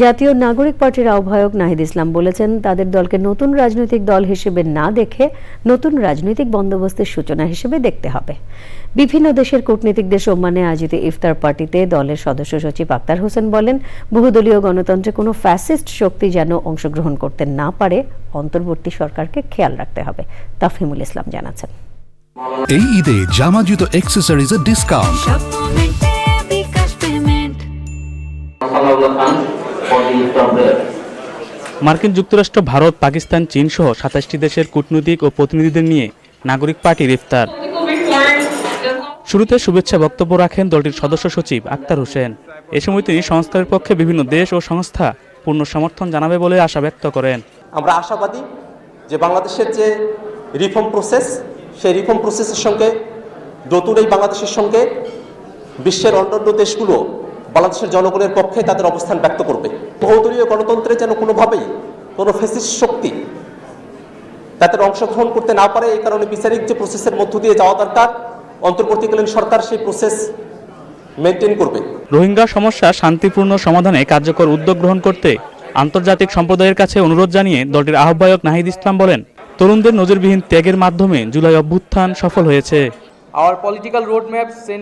জাতীয় নাগরিক পার্টির আহ্বায়ক নাহিদ ইসলাম বলেছেন তাদের দলকে নতুন রাজনৈতিক দল হিসেবে না দেখে নতুন রাজনৈতিক বন্দোবস্তের সূচনা হিসেবে দেখতে হবে। বিভিন্ন দেশের কূটনীতিকদের সম্মানে আয়োজিত ইফতার পার্টিতে দলের সদস্য সচিব আক্তার হোসেন বলেন বহুদলীয় গণতন্ত্রে কোনো ফ্যাসিস্ট শক্তি যেন অংশগ্রহণ করতে না পারে অন্তর্বর্তী সরকারকে খেয়াল রাখতে হবে তাফহিমুল ইসলাম জানাচ্ছেন। এই ঈদে জামা জুতো অ্যাক্সেসরিজের ডিসকাউন্ট মার্কিন যুক্তরাষ্ট্র ভারত পাকিস্তান চীন সহ সাতাশটি দেশের কূটনৈতিক ও প্রতিনিধিদের নিয়ে নাগরিক পার্টির ইফতার। শুরুতে শুভেচ্ছা বক্তব্য রাখেন দলটির সদস্য সচিব আক্তার হোসেন। এ সময় তিনি সংস্কারের পক্ষে বিভিন্ন দেশ ও সংস্থা পূর্ণ সমর্থন জানাবে বলে আশা ব্যক্ত করেন। আমরা আশাবাদী যে বাংলাদেশের যে রিফর্ম প্রসেস সেই রিফর্ম প্রসেসের সঙ্গে নতুন এই বাংলাদেশের সঙ্গে বিশ্বের অন্যান্য দেশগুলো বাংলাদেশের জনগণের পক্ষে তাদের অবস্থান ব্যক্ত করবে। বহুদলীয় গণতন্ত্রে যেন কোনোভাবেই কোনো ফেসিস শক্তি তাদের অংশগ্রহণ করতে না পারে, এই কারণে বিচারিক যে প্রসেসের মধ্য দিয়ে যাওয়া দরকার, অন্তর্বর্তীকালীন সরকার সেই প্রসেস মেনটেন করবে। রোহিঙ্গা সমস্যা শান্তিপূর্ণ সমাধানে কার্যকর উদ্যোগ গ্রহণ করতে আন্তর্জাতিক সম্প্রদায়ের কাছে অনুরোধ জানিয়ে দলটির আহ্বায়ক নাহিদ ইসলাম বলেন, তরুণদের নজিরবিহীন ত্যাগের মাধ্যমে জুলাই অভ্যুত্থান সফল হয়েছে।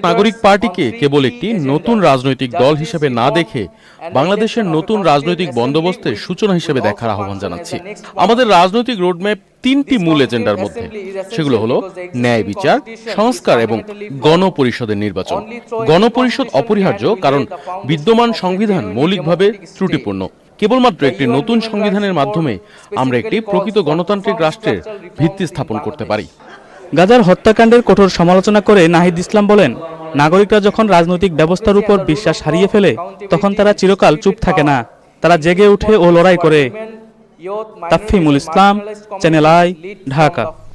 নাগরিক পার্টিকে কেবল একটি নতুন রাজনৈতিক দল হিসেবে না দেখে বাংলাদেশের নতুন রাজনৈতিক বন্দোবস্তের সূচনা হিসেবে দেখার আহ্বান জানাচ্ছি। আমাদের রাজনৈতিক রোডম্যাপ তিনটি মূল এজেন্ডার মধ্যে। সেগুলো হলো ন্যায় বিচার সংস্কার এবং গণপরিষদের নির্বাচন। গণপরিষদ অপরিহার্য কারণ বিদ্যমান সংবিধান মৌলিকভাবে ত্রুটিপূর্ণ। কেবলমাত্র একটি নতুন সংবিধানের মাধ্যমে আমরা একটি প্রকৃত গণতান্ত্রিক রাষ্ট্রের ভিত্তি স্থাপন করতে পারি। গাজার হত্যাকাণ্ডের কঠোর সমালোচনা করে নাহিদ ইসলাম বলেন, নাগরিকরা যখন রাজনৈতিক ব্যবস্থার উপর বিশ্বাস হারিয়ে ফেলে, তখন তারা চিরকাল চুপ থাকে না। তারা জেগে উঠে ও লড়াই করে। Tafimul Islam channel I Dhaka